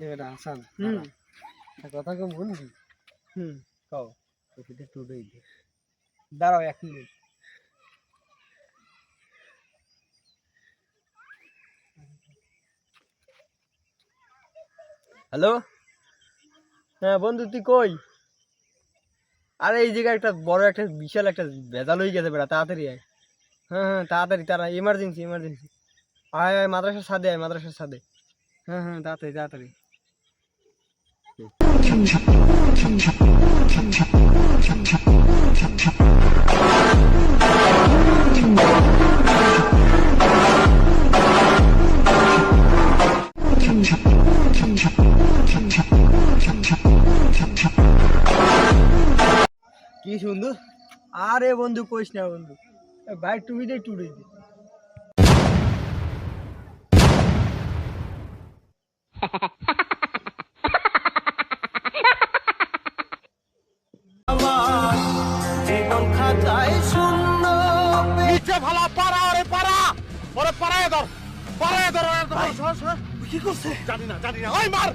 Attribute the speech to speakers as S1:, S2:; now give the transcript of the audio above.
S1: এটা আসান
S2: হুম।
S1: কথা কেউ বলবি?
S2: হুম।
S1: কও ওষুধে টুডেই দে
S2: দাঁড়াও এক মিনিট হ্যালো হ্যাঁ বন্ধু তুই কই? আরে এই জায়গায় একটা বড় একটা বিশাল একটা ভেজাল হয়ে গেছে বেড়া তাড়াতাড়ি আয়। হ্যাঁ হ্যাঁ তাড়াতাড়ি তারা এমার্জেন্সি এমার্জেন্সি আয় আয় মাদ্রাসার সাদে আয় মাদ্রাসার সাদে হ্যাঁ হ্যাঁ তাড়াতাড়ি তাড়াতাড়ি। কি সুন্দর আরে বন্ধু কইস না বন্ধু বাইক টুবি দে টুড়ে দে
S3: নিচে ফালা পারা ওরে পারা। ওরে পারায় ধর ওরে ধর। কি করছে? জানি না জানি না। ওই মার!